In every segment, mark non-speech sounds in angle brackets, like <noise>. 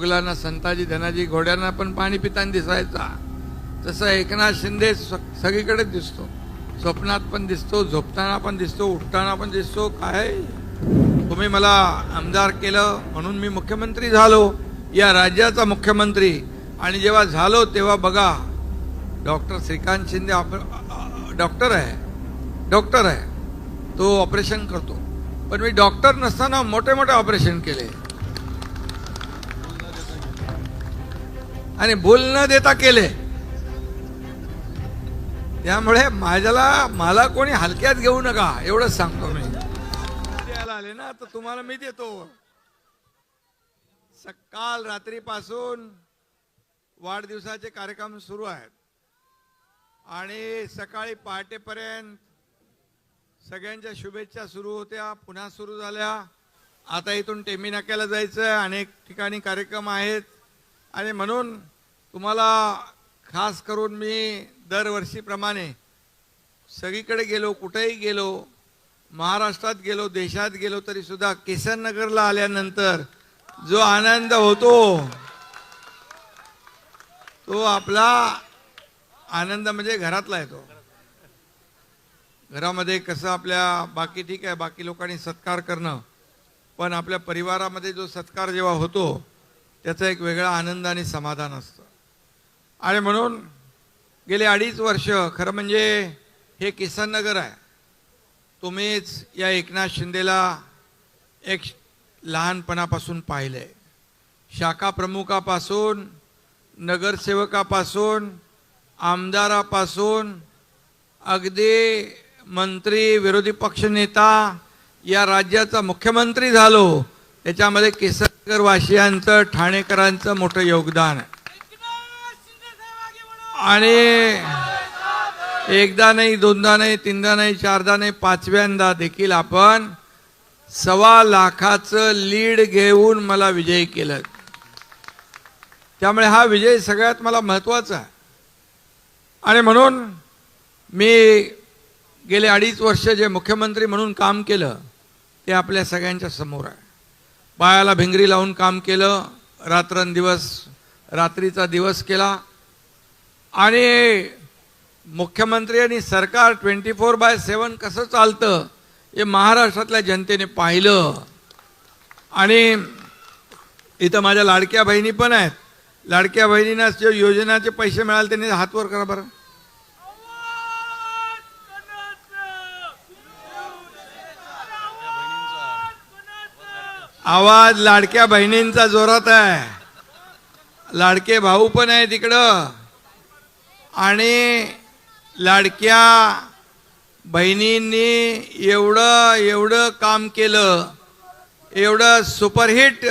मुघलांना संताजी धनाजी घोड्यांना पण पाणी पिताना दिसायचा. तसं एकनाथ शिंदे सगळीकडे सगळीकडेच दिसतो. स्वप्नात पण दिसतो झोपताना पण दिसतो उठताना पण दिसतो. काय? तुम्ही मला आमदार केलं म्हणून मी मुख्यमंत्री झालो. या राज्याचा मुख्यमंत्री. आणि जेव्हा झालो तेव्हा बघा डॉक्टर श्रीकांत शिंदे ऑप- डॉक्टर आहे. डॉक्टर आहे. तो ऑपरेशन करतो. पण मी डॉक्टर नसताना मोठे मोठे ऑपरेशन केले. आणि भूल न देता केले. त्यामुळे माझ्याला मला कोणी हलक्यात घेऊ नका एवढंच सांगतो मी. द्यायला आले ना तर तुम्हाला मी देतो. सकाळ रात्रीपासून वाढदिवसाचे कार्यक्रम सुरू आहेत. आणि सकाळी पहाटेपर्यंत सगळ्यांच्या शुभेच्छा सुरू होत्या पुन्हा सुरू झाल्या. आता इथून टेमी नाक्याला जायचं अनेक ठिकाणी कार्यक्रम आहेत. आणि म्हणून तुम्हाला खास करून मी दरवर्षीप्रमाणे सगळीकडे गेलो कुठेही गेलो महाराष्ट्रात गेलो देशात गेलो तरी सुद्धा किसननगरला आल्यानंतर जो आनंद होतो तो आपला आनंद म्हणजे घरातला येतो. घरामध्ये कसं आपल्या बाकी ठीक आहे बाकी लोकांनी सत्कार करणं पण आपल्या परिवारामध्ये जो सत्कार जेव्हा होतो त्याचा एक वेगळा आनंद आणि समाधान असतं. आणि म्हणून गेले अडीच वर्ष खरं म्हणजे हे किसन नगर आहे. तुम्हीच या एकनाथ शिंदेला एक लहानपणापासून पाहिलंय. शाखा प्रमुखापासून नगरसेवकापासून आमदारापासून अगदी मंत्री विरोधी पक्षनेता या राज्याचा मुख्यमंत्री झालो. त्याच्यामध्ये केसरकरवासियांचं ठाणेकरांचं मोठं योगदान आहे. आणि एकदा नाही दोनदा नाही तीनदा नाही चारदा नाही पाचव्यांदा देखील आपण सव्वा लाखाचं लीड घेऊन मला विजयी केलं. त्यामुळे हा विजय सगळ्यात मला महत्त्वाचा आहे. आणि म्हणून मी गेले अडीच वर्ष जे मुख्यमंत्री म्हणून काम केलं ते आपल्या सगळ्यांच्या समोर आहे. पायाला भिंगरी लावून काम केलं रात्रंदिवस रात्रीचा दिवस केला आणि मुख्यमंत्री आणि सरकार ट्वेंटी फोर बाय सेवन कसं चालतं हे महाराष्ट्रातल्या जनतेने पाहिलं. आणि इथं माझ्या लाडक्या बहिणी पण आहेत. लाडक्या बहिणींना जे योजनाचे पैसे मिळाले त्यांनी हातवर करा बरं. आवाज लाडक्या बहिणींचा जोरात आहे. लाडके भाऊ पण आहे तिकडं. आणि लाडक्या बहिणींनी एवढं एवढं काम केलं एवढं सुपरहिट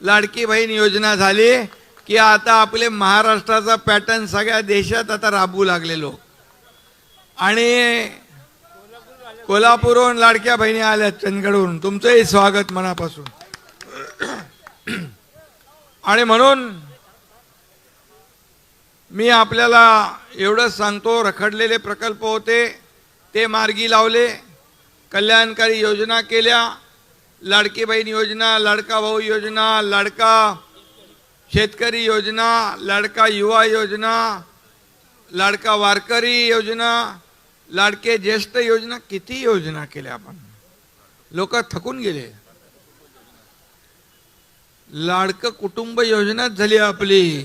लाडकी बहीण योजना झाली की आता आपले महाराष्ट्राचा पॅटर्न सगळ्या देशात आता राबवू लागले लोक. आणि कोल्हापूरहून लाडक्या बहिणी आल्या चंदगडहून. तुमचंही स्वागत मनापासून. <clears throat> आणि म्हणून मी आपल्याला एवढंच सांगतो रखडलेले प्रकल्प होते ते मार्गी लावले कल्याणकारी योजना केल्या लाडकी बहीण योजना लाडका भाऊ योजना लाडका शेतकरी योजना लाडका युवा योजना लाडका वारकरी योजना लाडके ज्येष्ठ योजना किती योजना केल्या आपण? लोक थकून गेले. लाडकं कुटुंब योजनाच झाली आपली.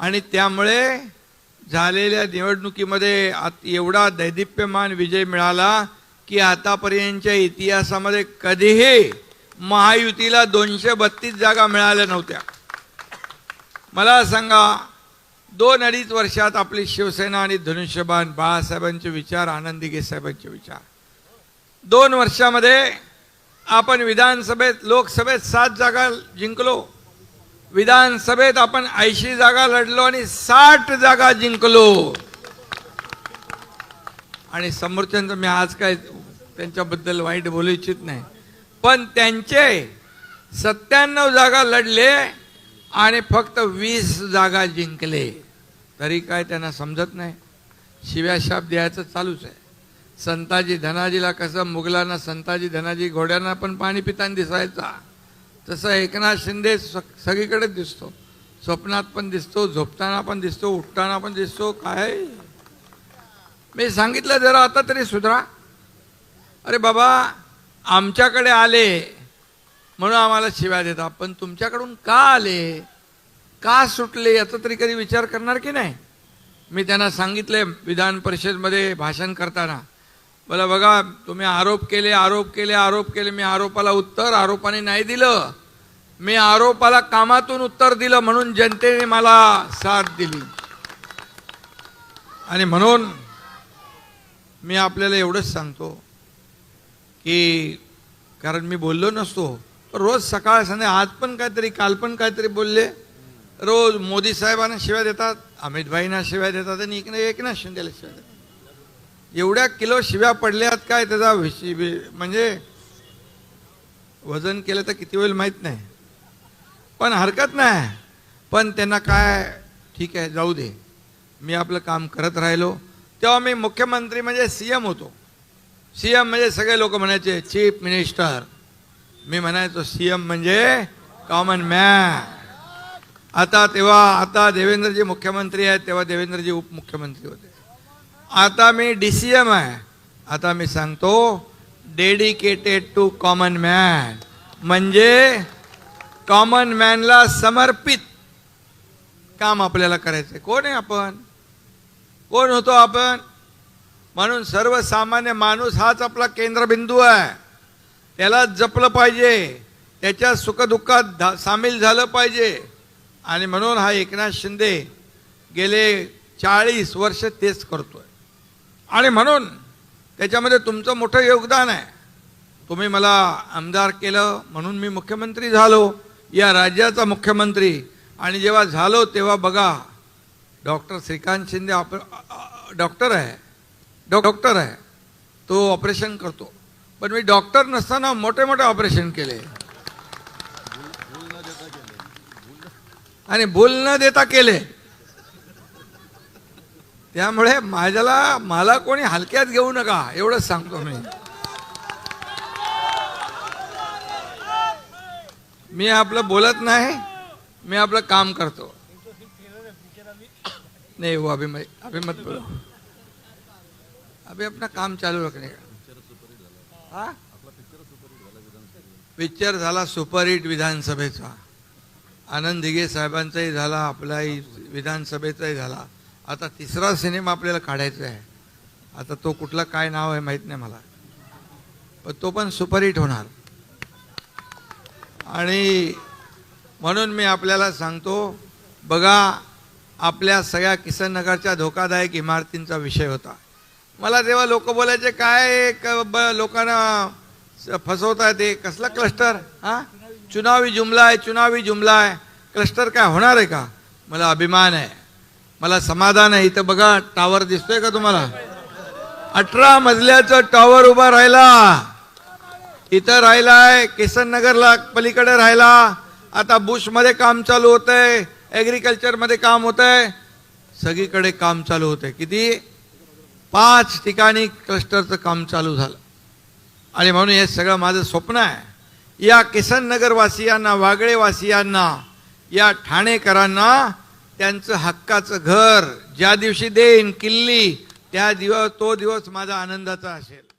आणि त्यामुळे झालेल्या निवडणुकीमध्ये आत- एवढा दैदिप्यमान विजय मिळाला की आतापर्यंतच्या इतिहासामध्ये कधीही महायुतीला दोनशे बत्तीस जागा मिळाल्या नव्हत्या. मला सांगा दोन अडीच वर्षात आपली शिवसेना आणि धनुष्यबाण बाळासाहेबांचे विचार आनंदीगे साहेबांचे विचार. दोन वर्षामध्ये आपण विधानसभेत लोकसभेत सात जागा जिंकलो. विधानसभेत आपण ऐंशी जागा लढलो आणि साठ जागा जिंकलो. आणि समोरच्यांचं मी आज काय त्यांच्याबद्दल वाईट बोलू इच्छित नाही. पण त्यांचे सत्त्याण्णव जागा लढले आणि फक्त वीस जागा जिंकले. तरी काय त्यांना समजत नाही? शिव्या शाप द्यायचं चालूच आहे. संताजी धनाजीला कसं मुघलांना संताजी धनाजी घोड्यांना पण पाणी पिताना दिसायचा. तसं एकनाथ शिंदे सगळीकडे सगळीकडेच दिसतो. स्वप्नात पण दिसतो झोपताना पण दिसतो उठताना पण दिसतो काय? मी सांगितलं जरा आता तरी सुधरा. अरे बाबा आमच्याकडे आले म्हणून आम्हाला शिव्या देतात पण तुमच्याकडून का आले? का सुटले? याचा तरी कधी विचार करणार की नाही? मी त्यांना सांगितले विधान परिषदमध्ये भाषण करताना. बोला बघा तुम्ही आरोप केले आरोप केले आरोप केले. मी आरोपाला उत्तर आरोपाने नाही दिलं. मी आरोपाला कामातून उत्तर दिलं म्हणून जनतेने मला साथ दिली. आणि म्हणून मी आपल्याला एवढंच सांगतो की कारण मी बोललो नसतो. रोज सकाळ संध्या आज पण काहीतरी काल पण काहीतरी बोलले. रोज मोदी साहेबांना शिव्या देतात अमित भाईंना शिव्या देतात आणि इकडे ना शिंदेला शिव्या देतात. एवढ्या किलो शिव्या पडल्यात काय त्याचा म्हणजे वजन केलं तर किती होईल माहीत नाही. पण हरकत नाही. पण त्यांना काय ठीक आहे जाऊ दे. मी आपलं काम करत राहिलो. तेव्हा मी मुख्यमंत्री म्हणजे सी एम होतो. सी एम म्हणजे सगळे लोक म्हणायचे चीफ मिनिस्टर. मी म्हणायचो सी एम म्हणजे कॉमन मॅन. आता तेव्हा आता देवेंद्रजी मुख्यमंत्री आहेत तेव्हा देवेंद्रजी उपमुख्यमंत्री होते. आता मी डी सी एम आहे. आता मी सांगतो डेडिकेटेड टू कॉमन मॅन म्हणजे कॉमन मॅनला समर्पित काम आपल्याला करायचं कोण आहे आपण? कोण होतो आपण? म्हणून सर्वसामान्य माणूस हाच आपला केंद्रबिंदू आहे. त्याला जपलं पाहिजे. त्याच्या सुखदुःखात धा- सामील झालं पाहिजे. आणि म्हणून हा एकनाथ शिंदे गेले चाळीस वर्ष तेच करतोय. आणि म्हणून त्याच्यामध्ये तुमचं मोठं योगदान आहे. तुम्ही मला आमदार केलं म्हणून मी मुख्यमंत्री झालो. या राज्याचा मुख्यमंत्री. आणि जेव्हा झालो तेव्हा बघा डॉक्टर श्रीकांत शिंदे ऑप डॉक्टर आहे. डॉ- डॉक्टर आहे. तो ऑपरेशन करतो. पण मी डॉक्टर नसताना मोठे मोठे ऑपरेशन केले. आणि भूल न देता केले. त्यामुळे माझ्याला मला कोणी हलक्यात घेऊ नका एवढंच सांगतो मी. मी आपलं बोलत नाही मी आपलं काम करतो. नहीं वो हो, अभी मैं अभी मत बोलो. अभी अपना काम चालू रखने का हा? पिक्चर झाला सुपरहिट विधानसभेचा. आनंद दिघे साहेबांचाही झाला आपलाही विधानसभेचाही झाला. आता तिसरा सिनेमा आपल्याला काढायचा आहे. आता तो कुठला काय नाव आहे माहीत नाही मला. पण तो पण सुपरहिट होणार. आणि म्हणून मी आपल्याला सांगतो बघा आपल्या सगळ्या किसननगरच्या धोकादायक इमारतींचा विषय होता. मला तेव्हा लोक बोलायचे काय ब- लोकांना फसवत फसवताय ते कसला क्लस्टर हा? चुनावी जुमला आहे चुनावी जुमला आहे. क्लस्टर काय होणार आहे का? मला अभिमान आहे. मला समाधान आहे. इथं बघा टावर दिसतोय का तुम्हाला? अठरा मजल्याचं टॉवर उभा राहिला. इथं राहिलाय किसननगरला पलीकडे राहिला. आता बुशमध्ये काम चालू होतंय ॲग्रिकल्चरमध्ये काम होतंय. सगळीकडे काम चालू होतंय. किती? पाच ठिकाणी क्लस्टरचं काम चालू झालं. आणि म्हणून हे सगळं माझं स्वप्न आहे. या किसन नगरवासियांना वागळे वासियांना या ठाणेकरांना त्यांचं हक्काचं घर ज्या दिवशी देईन किल्ली त्या दिवस तो दिवस माझा आनंदाचा असेल.